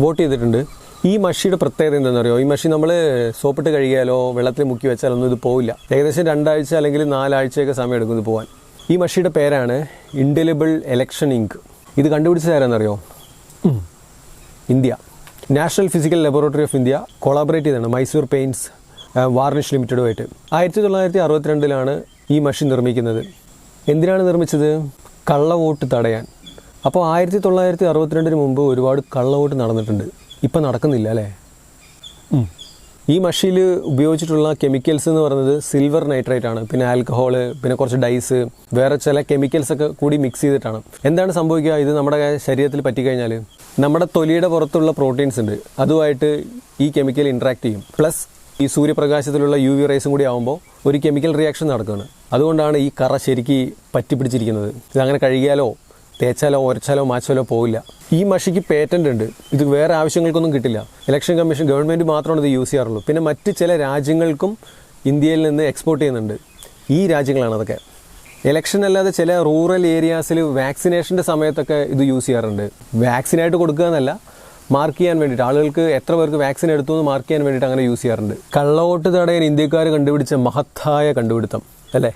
Vote ചെയ്തിട്ടുണ്ട്. ഈ മഷിയുടെ പ്രത്യേകത എന്താണെന്ന് അറിയോ ഈ മഷി നമ്മൾ സോപ്പിട്ട് കഴുകിയാലോ വെള്ളത്തിൽ മുക്കി വെച്ചാലൊന്നും ഇത് പോവില്ല. ഏകദേശം രണ്ടാഴ്ച അല്ലെങ്കിൽ നാലാഴ്ചയൊക്കെ സമയം എടുക്കും ഇത് പോകാൻ ഈ മഷിയുടെ പേരാണ് ഇൻഡലിബിൾ എലക്ഷൻ ഇങ്ക് ഇത് കണ്ടുപിടിച്ചത് ആരാന്നറിയോ? ഉം. India. National Physical Laboratory of India collaborate ചെയ്താണ് മൈസൂർ പെയിൻസ് വാർണിഷ് ലിമിറ്റഡുമായിട്ട് ആയിരത്തി തൊള്ളായിരത്തി അറുപത്തിരണ്ടിലാണ് ഈ മഷി നിർമ്മിക്കുന്നത്. എന്തിനാണ് നിർമ്മിച്ചത്? കള്ളവോട്ട് തടയാൻ. അപ്പോൾ ആയിരത്തി തൊള്ളായിരത്തി അറുപത്തിരണ്ടിന് മുമ്പ് ഒരുപാട് കള്ളവോട്ട് നടന്നിട്ടുണ്ട്. ഇപ്പം നടക്കുന്നില്ല അല്ലേ? ഈ മഷിയിൽ ഉപയോഗിച്ചിട്ടുള്ള കെമിക്കൽസ് എന്ന് പറയുന്നത് സിൽവർ നൈട്രേറ്റ് ആണ്. പിന്നെ ആൽക്കഹോൾ പിന്നെ കുറച്ച് ഡൈസ് വേറെ ചില കെമിക്കൽസ് ഒക്കെ കൂടി മിക്സ് ചെയ്തിട്ടാണ്. എന്താണ് സംഭവിക്കുക? ഇത് നമ്മുടെ ശരീരത്തിൽ പറ്റിക്കഴിഞ്ഞാൽ നമ്മുടെ തൊലിയുടെ പുറത്തുള്ള പ്രോട്ടീൻസ് ഉണ്ട്. അതുമായിട്ട് ഈ കെമിക്കൽ ഇൻട്രാക്ട് ചെയ്യും. പ്ലസ് ഈ സൂര്യപ്രകാശത്തിലുള്ള യു വി റേസും കൂടി ആകുമ്പോൾ ഒരു കെമിക്കൽ റിയാക്ഷൻ നടക്കുകയാണ് അതുകൊണ്ടാണ് ഈ കറ ശരിക്ക് പറ്റിപ്പിടിച്ചിരിക്കുന്നത്. ഇതങ്ങനെ കഴുകിയാലോ? തേച്ചാലോ ഒരച്ചാലോ മാച്ചാലോ പോവില്ല. ഈ മഷിക്ക് പേറ്റന്റ് ഉണ്ട് ഇത് വേറെ ആവശ്യങ്ങൾക്കൊന്നും കിട്ടില്ല. ഇലക്ഷൻ കമ്മീഷൻ ഗവൺമെന്റ് മാത്രമാണ് ഇത് യൂസ് ചെയ്യാറുള്ളൂ. പിന്നെ മറ്റ് ചില രാജ്യങ്ങൾക്കും ഇന്ത്യയിൽ നിന്ന് എക്സ്പോർട്ട് ചെയ്യുന്നുണ്ട്. ഈ രാജ്യങ്ങളാണ് അതൊക്കെ. ഇലക്ഷൻ അല്ലാതെ ചില റൂറൽ ഏരിയാസിൽ വാക്സിനേഷന്റെ സമയത്തൊക്കെ ഇത് യൂസ് ചെയ്യാറുണ്ട്. വാക്സിനായിട്ട് കൊടുക്കുക എന്നല്ല മാർക്ക് ചെയ്യാൻ വേണ്ടിയിട്ട്. ആളുകൾക്ക് എത്ര പേർക്ക് വാക്സിൻ എടുത്തു എന്ന് മാർക്ക് ചെയ്യാൻ വേണ്ടിയിട്ട് അങ്ങനെ യൂസ് ചെയ്യാറുണ്ട്. കള്ളവോട്ട് തടയാൻ ഇന്ത്യക്കാർ കണ്ടുപിടിച്ച മഹത്തായ കണ്ടുപിടുത്തം അല്ലേ?